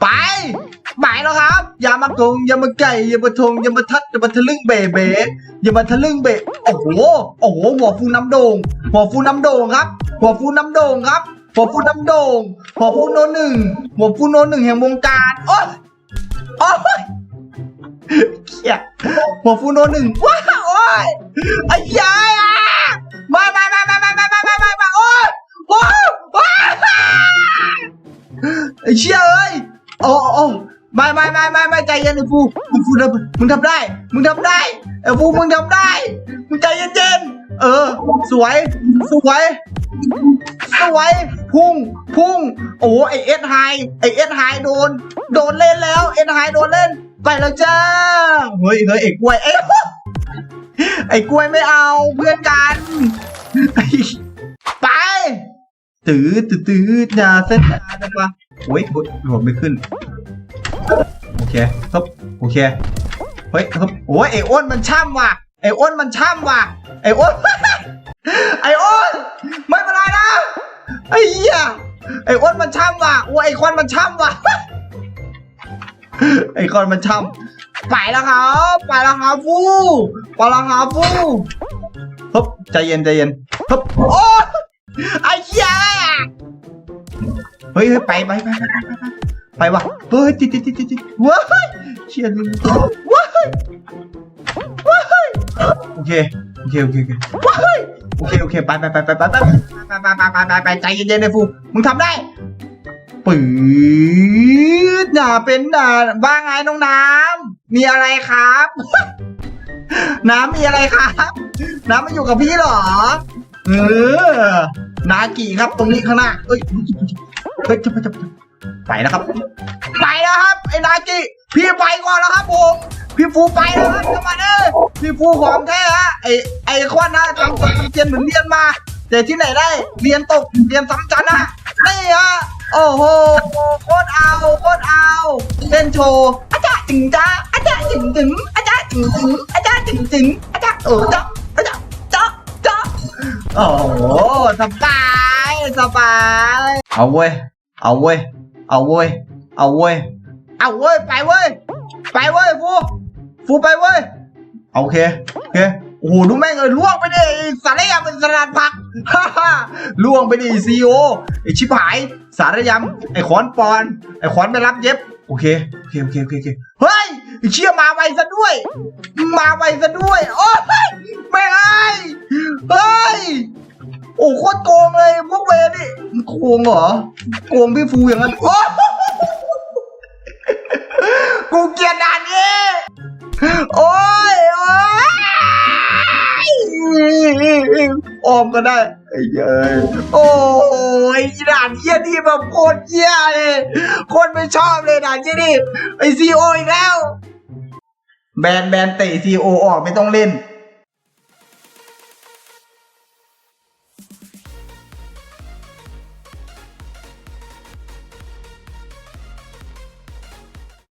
ไปหมายแล้วครับ อย่ามากงอย่ามาไก่อย่ามาทงอย่ามาทัดอย่ามาทะลึ่งเบเบอย่ามาทะลึ่งเบโอ้โหโอ้โหหัวฟูน้ำโด่งหัวฟูน้ำโด่งครับ หัวฟูน้ำโด่งครับหัวฟูน้ำโด่งหัวฟูโนหนึ่งหัวฟูโนหนึ่งแห่งวงการโอ้ยโอ้ยเขี้ยหัวฟูโนหนึ่งว้าวโอ้ยไอ้ยาย ไอ้เชี่ยเอ้ยโอ้โอ้ไม่ไม่ไม่ไม่ไม่ใจเย็นไอ้ฟูไอ้ฟูทำมึงทำได้ มึงทำได้ไอ้ฟูมึงทำได้ มึงใจเย็นๆเออ สวย สวย สวย พุ่ง พุ่ง โอ้ไอเอสไฮไอเอสไฮโดน โดนเล่นแล้วเอสไฮโดนเล่น ไปแล้วจ้า เฮ้ยเฮ้ยไอ้กล้วยไอ้ยไอ้กล้วยไม่เอาเพื่อนกัน ไป ตื้อตื้อตื้อยาเส้นยาจังวะ อ้ยโอ้ยโหลดไม่ขึ้น โอเคครับโอเค เฮ้ยครับโอ้ยไอ้อ้นมันช่ำว่ะ ไอ้อ้นมันช่ำว่ะ ไอ้อ้นไอ้อ้นไม่เป็นไรนะไอ้เหี้ยไอ้อ้นมันช่ำว่ะโอ้ยไอ้ควันมันช่ำว่ะ ไอ้ควันมันช่ำไปแล้วครับไปแล้วครับฟูไปแล้วครับฟูฮึบใจเย็นใจเย็นฮึบโอ้ไอ้ เฮ้ยเฮ้ยไปไปไปไปไปไปไปว่ะเฮ้ยติดติดติดติดว้ายเชียร์ดิว้ายว้ายโอเคโอเคโอเคโอเคว้ายโอเคโอเคไปไปไปไปไปไปไปไปไปไปไปใจเย็นๆเลยฟูมึงทำได้ปื๊ดน่าเป็นน่าว่าไงน้องน้ำมีอะไรครับ น้ำมีอะไรครับ น้ำมาอยู่กับพี่หรอเออนากิครับตรงนี้ข้างหน้าเอ้ย เฮ้ยจะไปจะไปไปแล้วครับ ไปแล้วครับไอ้นากิพี่ไปก่อนแล้วครับผมพี่ฟูไปแล้วครับจังหวะนี้พี่ฟูของแท้ฮะไอ้ไอ้ควันนะทำตัวทำเจียนเหมือนเรียนมา แต่ที่ไหนได้เรียนตกเรียนซ้ำจันนะนี่ฮะโอ้โหโคตรเอาโคตรเอาเล่นโชว์อาจารย์จึงจ้าอาจารย์จึงจึงอาจารย์จึงจึงอาจารย์จึงจึงอาจารย์เออจ้าอาจารย์จ้าจ้าโอ้โหสบายสบายเอาเว้ย เอาเว้ย เอาเว้ย เอาเว้ย เอาเว้ย ไปเว้ย ไปเว้ยฟู ฟูไปเว้ย โอเค โอเค โอ้โห ดูแม่งเลยล่วงไปดิไอ้สารยำเป็นสลัดผัก ฮ่าฮ่าล่วงไปดิซีโอไอชิบหาย สารยำไอขอนปอน ไอขอนไปรับเย็บ โอเค โอเค โอเค โอเคโอเคเฮ้ยไอเชี่ยมาไวซะด้วย มาไวซะด้วย โอ้ย มันโกงเหรอ โกงพี่ฟูอย่างนั้นโอ้กูเกลียดด่านนี้โอ้ยโอ้ยออมก็ได้ไอ้เย้ยโอ้ยด่านเยี่ยนี่แบบโคตรเยี่ยเลยคนไม่ชอบเลยด่านเยี่ยนี่ไอซีโออีกแล้ว แบนแบนเตะซีโอออกไม่ต้องเล่น